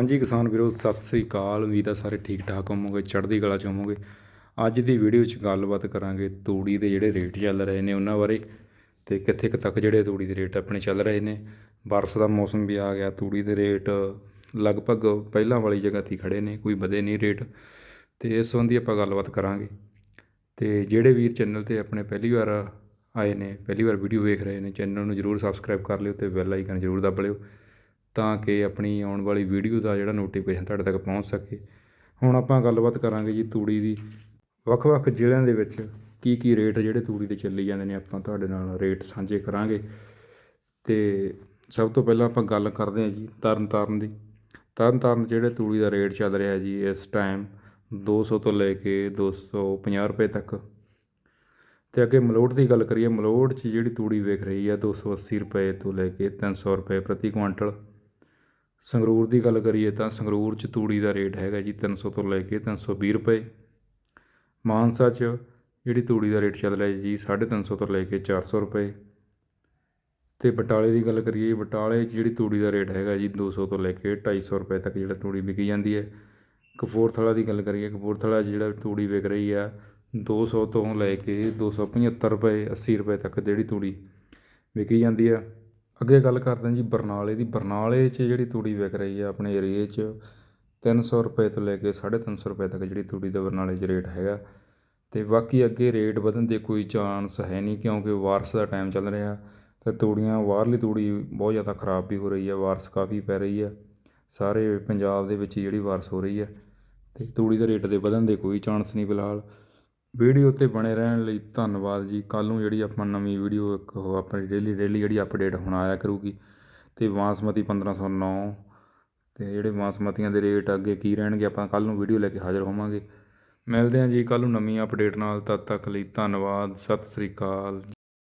ਹਾਂਜੀ ਕਿਸਾਨ ਵੀਰੋ, ਸਤਿ ਸ੍ਰੀ ਅਕਾਲ। ਉਮੀਦ ਆ ਸਾਰੇ ਠੀਕ ਠਾਕ ਹੋਵੋਗੇ, ਚੜ੍ਹਦੀ ਕਲਾ ਚ ਹੋਵੋਗੇ। ਅੱਜ ਦੀ ਵੀਡੀਓ 'ਚ ਗੱਲਬਾਤ ਕਰਾਂਗੇ ਤੂੜੀ ਦੇ ਜਿਹੜੇ ਰੇਟ ਚੱਲ ਰਹੇ ਨੇ ਉਹਨਾਂ ਬਾਰੇ ਤੇ ਕਿੱਥੇ ਕੁ ਤੱਕ ਜਿਹੜੇ ਤੂੜੀ ਦੇ ਰੇਟ ਆਪਣੇ ਚੱਲ ਰਹੇ ਨੇ। ਬਾਰਿਸ਼ ਦਾ ਮੌਸਮ ਵੀ ਆ ਗਿਆ, ਤੂੜੀ ਦੇ ਰੇਟ ਲਗਭਗ ਪਹਿਲਾਂ ਵਾਲੀ ਜਗ੍ਹਾ 'ਤੇ ਹੀ ਖੜੇ ਨੇ, ਕੋਈ ਵਧੇ ਨਹੀਂ ਰੇਟ। ਤੇ ਇਸ ਸੰਬੰਧੀ ਆਪਾਂ ਗੱਲਬਾਤ ਕਰਾਂਗੇ। ਤੇ ਜਿਹੜੇ ਵੀਰ ਚੈਨਲ ਤੇ ਆਪਣੇ ਪਹਿਲੀ ਵਾਰ ਆਏ ਨੇ, ਪਹਿਲੀ ਵਾਰ ਵੀਡੀਓ ਵੇਖ ਰਹੇ ਨੇ, ਚੈਨਲ ਨੂੰ ਜਰੂਰ ਸਬਸਕ੍ਰਾਈਬ ਕਰ ਲਿਓ ਤੇ ਬੈਲ ਆਈਕਨ ਜਰੂਰ ਦਬ ਲਿਓ। ਤਾਂ ਕਿ ਆਪਣੀ ਆਉਣ ਵਾਲੀ ਵੀਡੀਓ ਦਾ ਜਿਹੜਾ ਨੋਟੀਫਿਕੇਸ਼ਨ ਤੁਹਾਡੇ ਤੱਕ ਪਹੁੰਚ ਸਕੇ। ਹੁਣ ਆਪਾਂ ਗੱਲਬਾਤ ਕਰਾਂਗੇ ਜੀ ਤੂੜੀ ਦੀ। ਵੱਖ-ਵੱਖ ਜ਼ਿਲ੍ਹਿਆਂ ਦੇ ਵਿੱਚ ਕੀ ਕੀ ਰੇਟ ਜਿਹੜੇ ਤੂੜੀ ਦੇ ਚੱਲੀ ਜਾਂਦੇ ਨੇ ਆਪਾਂ ਤੁਹਾਡੇ ਨਾਲ ਰੇਟ ਸਾਂਝੇ ਕਰਾਂਗੇ। ਤੇ ਸਭ ਤੋਂ ਪਹਿਲਾਂ ਆਪਾਂ ਗੱਲ ਕਰਦੇ ਹਾਂ ਜੀ ਤਰਨਤਾਰਨ ਦੀ। ਤਰਨਤਾਰਨ ਜਿਹੜੇ ਤੂੜੀ ਦਾ ਰੇਟ ਚੱਲ ਰਿਹਾ ਜੀ ਇਸ ਟਾਈਮ 200 ਤੋਂ ਲੈ ਕੇ 250 ਰੁਪਏ ਤੱਕ। ਤੇ ਅੱਗੇ ਮਲੋਟ ਦੀ ਗੱਲ ਕਰੀਏ, ਮਲੋਟ 'ਚ ਜਿਹੜੀ ਤੂੜੀ ਵੇਖ ਰਹੀ ਆ 280 ਰੁਪਏ ਤੋਂ ਲੈ ਕੇ 300 ਰੁਪਏ ਪ੍ਰਤੀ ਕੁਇੰਟਲ ਸੰਗਰੂਰ ਦੀ ਗੱਲ ਕਰੀਏ ਤਾਂ ਸੰਗਰੂਰ 'ਚ ਤੂੜੀ ਦਾ ਰੇਟ ਹੈਗਾ ਜੀ 300 ਤੋਂ ਲੈ ਕੇ 320 ਰੁਪਏ। ਮਾਨਸਾ 'ਚ ਜਿਹੜੀ ਤੂੜੀ ਦਾ ਰੇਟ ਚੱਲ ਰਿਹਾ ਜੀ 350 ਤੋਂ ਲੈ ਕੇ 400 ਰੁਪਏ। ਤੇ ਬਟਾਲੇ ਦੀ ਗੱਲ ਕਰੀਏ, ਬਟਾਲੇ 'ਚ ਜਿਹੜੀ ਤੂੜੀ ਦਾ ਰੇਟ ਹੈਗਾ ਜੀ 200 ਤੋਂ ਲੈ ਕੇ 250 ਰੁਪਏ ਤੱਕ ਜਿਹੜਾ ਤੂੜੀ ਵਿਕੀ ਜਾਂਦੀ ਹੈ। ਕਪੂਰਥਲਾ ਦੀ ਗੱਲ ਕਰੀਏ, ਕਪੂਰਥਲਾ 'ਚ ਜਿਹੜਾ ਤੂੜੀ ਵਿਕ ਰਹੀ ਆ 200 ਤੋਂ ਲੈ ਕੇ 275 ਰੁਪਏ 80 ਰੁਪਏ ਤੱਕ ਜਿਹੜੀ ਤੂੜੀ ਵਿਕੀ ਜਾਂਦੀ ਆ। ਅੱਗੇ ਗੱਲ ਕਰਦੇ ਹਾਂ ਜੀ ਬਰਨਾਲੇ ਦੀ। ਬਰਨਾਲੇ 'ਚ ਜਿਹੜੀ ਤੂੜੀ ਵਿਕ ਰਹੀ ਆ ਆਪਣੇ ਏਰੀਏ 'ਚ 300 ਰੁਪਏ ਤੋਂ ਲੈ ਕੇ 350 ਰੁਪਏ ਤੱਕ ਜਿਹੜੀ ਤੂੜੀ ਦਾ ਬਰਨਾਲੇ 'ਚ ਰੇਟ ਹੈਗਾ। ਤੇ ਬਾਕੀ ਅੱਗੇ ਰੇਟ ਵਧਣ ਦੇ ਕੋਈ ਚਾਂਸ ਹੈ ਨਹੀਂ ਕਿਉਂਕਿ ਵਾਰਸ ਦਾ ਟਾਈਮ ਚੱਲ ਰਿਹਾ ਤੇ ਤੂੜੀਆਂ, ਬਾਹਰਲੀ ਤੂੜੀ ਬਹੁਤ ਜ਼ਿਆਦਾ ਖਰਾਬ ਵੀ ਹੋ ਰਹੀ ਹੈ ਵਾਰਸ ਕਾਫੀ ਪੈ ਰਹੀ ਹੈ ਸਾਰੇ ਪੰਜਾਬ ਦੇ ਵਿੱਚ ਜਿਹੜੀ ਵਾਰਸ ਹੋ ਰਹੀ ਹੈ ਤੇ ਤੂੜੀ ਦੇ ਰੇਟ ਦੇ ਵਧਣ ਦੇ ਕੋਈ ਚਾਂਸ ਨਹੀਂ ਫਿਲਹਾਲ। ਵੀਡੀਓ ਤੇ ਬਣੇ ਰਹਿਣ ਲਈ ਧੰਨਵਾਦ ਜੀ। ਕੱਲ੍ਹ ਨੂੰ ਜਿਹੜੀ ਆਪਾਂ ਨਵੀਂ ਵੀਡੀਓ, ਇੱਕ ਉਹ ਆਪਣੀ ਡੇਲੀ ਡੇਲੀ ਜਿਹੜੀ ਅਪਡੇਟ ਹੁਣ ਆਇਆ ਕਰੂਗੀ ਅਤੇ ਬਾਸਮਤੀ ਪੰਦਰਾਂ ਸੌ ਨੌ ਅਤੇ ਜਿਹੜੇ ਬਾਸਮਤੀਆਂ ਦੇ ਰੇਟ ਅੱਗੇ ਕੀ ਰਹਿਣਗੇ, ਆਪਾਂ ਕੱਲ੍ਹ ਨੂੰ ਵੀਡੀਓ ਲੈ ਕੇ ਹਾਜ਼ਰ ਹੋਵਾਂਗੇ। ਮਿਲਦੇ ਹਾਂ ਜੀ ਕੱਲ੍ਹ ਨੂੰ ਨਵੀਂ ਅਪਡੇਟ ਨਾਲ, ਤਦ ਤੱਕ ਲਈ ਧੰਨਵਾਦ, ਸਤਿ ਸ੍ਰੀ ਅਕਾਲ।